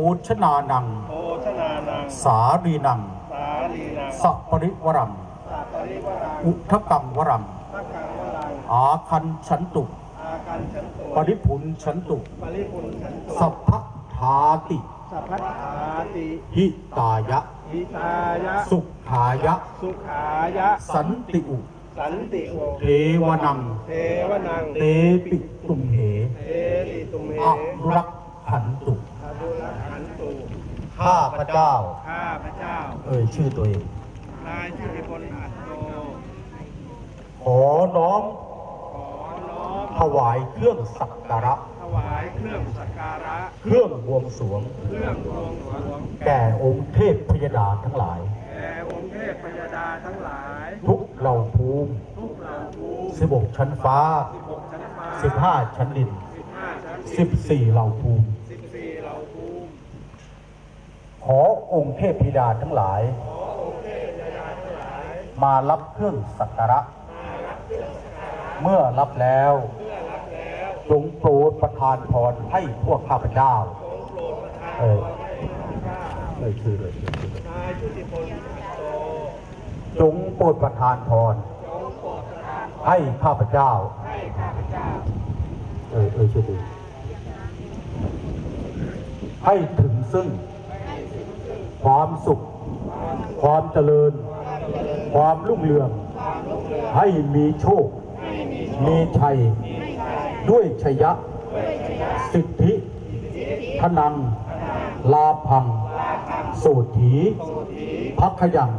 โอชนานัง โอชนานัง สารีนัง สาลีนัง สัปริวรัง สัปริวรัง อุทกังวรัง ทักกังวรัง อาคันฉันตุ อาการฉันตุปริพุนฉันตุ ปริปุณฉันตุ สัพพะทาติ สัพพัทธาติหิตายะหิตายะ สุขายะ สุขายะ สันติอุ สันติโอเทวนัง เทวนัง เตปิตุมเหเทติตุเมอนุรักขันตุ อดุลขันตุ ข้าพระเจ้า ข้าพระเจ้า เอ่ยชื่อตัวเอง นายชุติพลอัตโต ขอน้อมขอน้อมถวายเครื่องสักการะ ถวายเครื่องสักการะ เครื่องบวงสรวง เครื่องบวงสรวงแก่องค์เทพพยดาทั้งหลายแด่องค์เทพพยดาทั้งหลาย ทุกเหล่าภูมิทุกเหล่าภูมิสิบกชั้นฟ้าหกชั้นฟ้าสิบห้าชั้นดินสิบห้าชั้นสิบสี่เหล่าภูมิ สิบสี่เหล่าภูมิ ขอองค์เทพธิดาทั้งหลาย มารับเครื่องสักการะ เมื่อรับแล้วจงโปรดประทานพรให้พวกข้าพเจ้าเออเออชื่อเลยชื่อเลยนายชุติพลอัตโตจงโปรดประทานพรให้ข้าพเจ้าเออเออชื่อดีให้ถึงซึ่ง ความสุข ความเจริญ ความรุ่งเรือง ให้มีโชค มีชัย ด้วยชยะ สิทธิพนัง ลาพังโสถีพักขยัง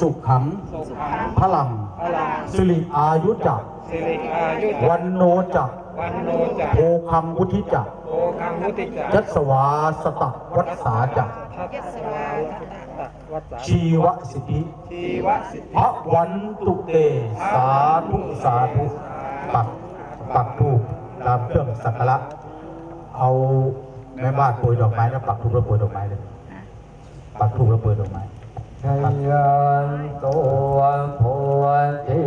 สุขขัง พลัง สิริอายุจักสิริอายุวันโนจัก วันโนจักโภคังวุธิจักโอคังมุติจักยัสวาสตะวัฏสาจักทัตสวาวัตสาชีวสิทธิชีวสิทพธิระวันตุเต สาธุสาธุปักปักทูปตามเครื่องสักการะเอาแม่บ้านโปรยดอกไม้แล้วปักทูปแล้วโปรยดอกไม้เลยปักทูปแล้วโปรยดอกไม้ ชยันตัวผัวทิ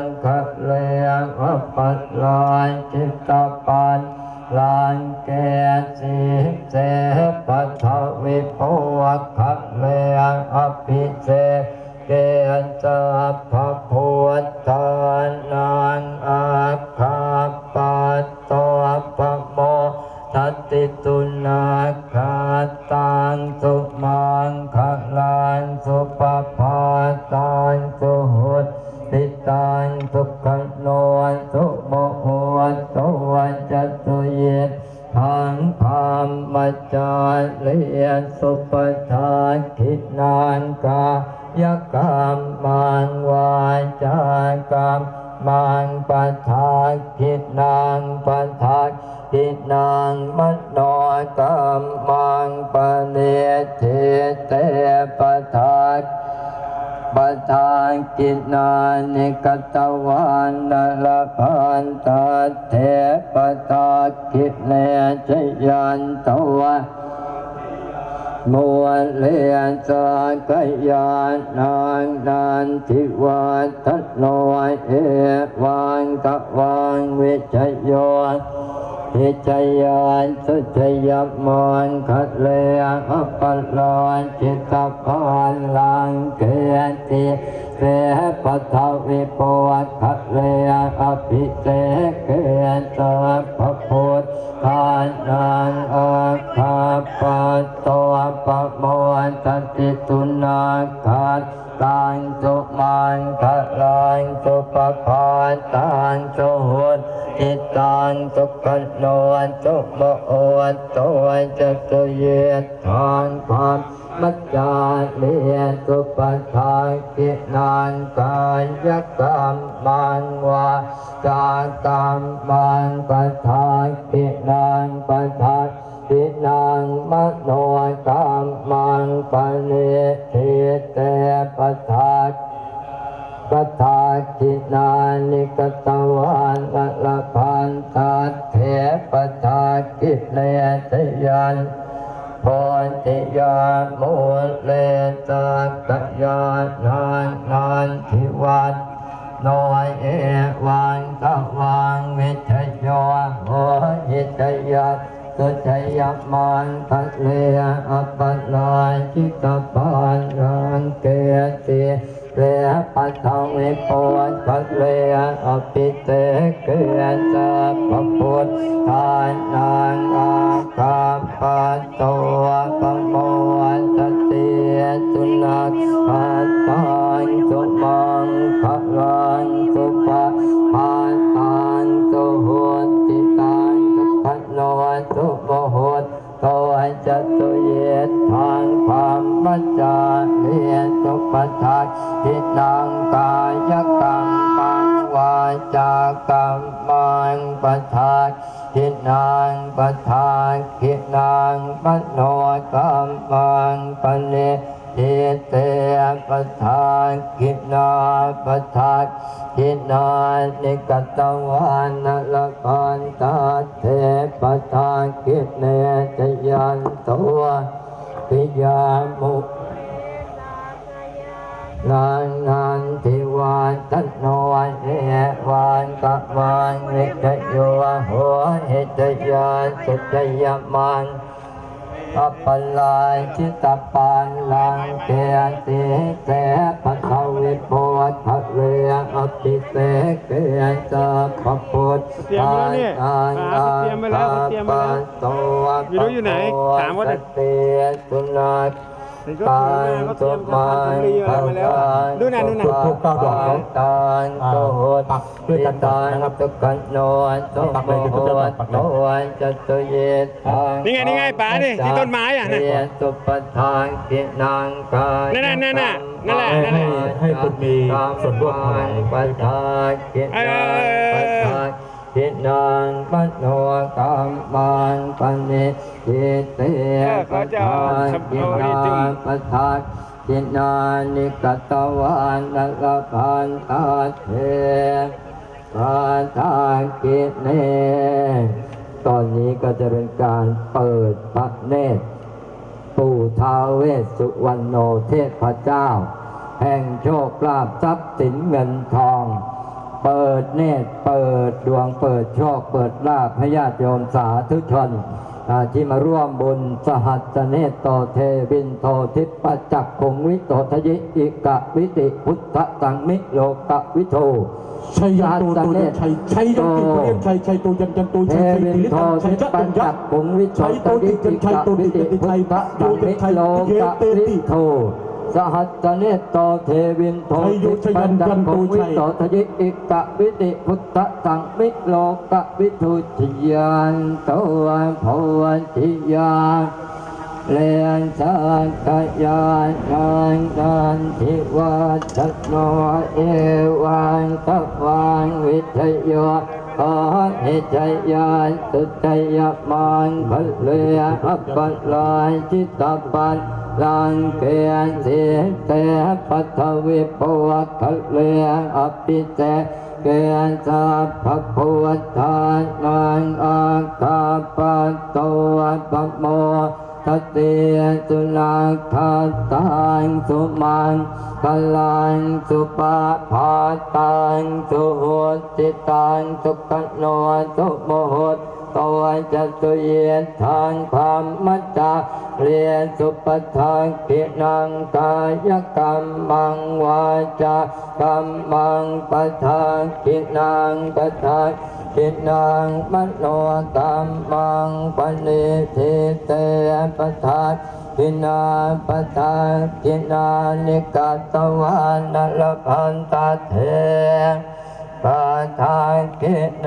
มานคะเลงอปัตลอยจิตตปันลานเกสิเสปัทวิโภวะคะเลงอภิเศษเกณฑ์จะพระพุทธานังอาคา งพามมัจจาเลียสุปทาคินานกายกรรมมังวาจากรรมมังปัฏฐาคินางปัฏฐาคินางมโนอกรรมังปเนเทเตปัฏฐา ปทานกินานิกตวันนลพันตาเทปตาคิเลชยันตวะ มัวเลียนสานกยานนางนันทิวัฒโนเอวังตะวังวิชโยทิจยานสุจยมอนคัดเลอปัลลอนจิตตพันลังเกติเสปทวิปวัตคัดเลอภิเสก หุตจิตตังสุกโนตุโมโอตัวจะตุเยทานความมัจจาเลียสุปทานกินานกายกรรมมันวาจาตามมันปัทานกินา โพธิยามุเลสักยานานนานทิวันน้อยเอวันตะวังวิทยาโหหิตยาสุทยมันทัเลอปลาจิตปานรังเกติ เรปัทวิปวนพัเลอปิเตเกสัพพุทธานังอาคาปัตโตปโมตติสุนัขปัตตา จากรรมังปัจจักทินังปทักทินังปโนกรรมังปเนทิเตปทานกินาปทานกินานิกตวานนละกันตา มันอัปปลายชิตาปานลังเกติเตปะทวิโพธะเรอปิเตเกจะพะพุทธานังอาปะโตไม่รู้อยู่ไหนถามว่าสเตสุนัข ตานตุมังพระกานดูนะดูนะทุกเก้าดอกเนอะตานโตปักด้วยกันก่อนนะครับตุกันโนโตปักเลยเดี๋ยวผมจะปักเลยโตจะตุเยทางนี่ไงนี่ไงป๋าดิที่ต้นไม้อะน่ะเรียสุปทานกินางกายนั่นน่ะนั่นน่ะนั่นแหละนั่นแหละให้ให้คุณมีส่วนร่วมเท่าไหร่ปทานกินางปทาน กินางปโนกรรมังปณิจิเตปทานกินางปทานกินานิกตวานนัลพันตาเทปทานกิเนตอนนี้ก็จะเป็นการเปิดพระเนตรปู่ท้าวเวสสุวรรณโนเทพเจ้า แห่งโชคลาภทรัพย์สินเงินทอง เปิดเนตรเปิดดวงเปิดโชคเปิดลาภพญาติโยมสาธุชนที่มาร่วมบุญสหัสเนตโตเทวินโททิปจักคงวิโตทยิอิกะวิติพุทธสังมิโลกะวิโทชัยยันตูตูยันชัยชัยยันตูตูยันชัยชัยตูยันยันตูชัยชัยติลิตันชัยจักตัญนจัยักขุงวิโสชัยตูติจิชัยกะตูวิติติติพุทชัยธพระสัโยงมิชัยโลกะวิโท สหัสเนตโตเทวินโทชัยโยทิชัยยัปัญนจัยักนขุตูงวิโสทยิอิกะวิติพุทธสังมิโลกะวิทูติยันโตภวันติยานเลียนสังกยานนานกันทิวัตโนเอวังตะวังวิทยาขอให้ใจยานสุใจยมันพลเลียอัปปลายจิตตปัน ลังเกียนเสียแต่ปัทวิปวัตเลียอภิเตเกณฑ์สัพพะพุทธานังอาคาปโตปโมทตเตสุนัขทัตตังสุมังพลังสุปะพาตังสุโหติตังสุขโนสุโมโหต ตัวจะตุเยทางความมัจจาเรียนสุปทานกินังกายกรรมังวาจากรรมังปทานกินังปทานกินังมโนกรรมังปณิทิเตปทานกินาปทานกินานิกาตวานนลพันตาเทปทานกิเน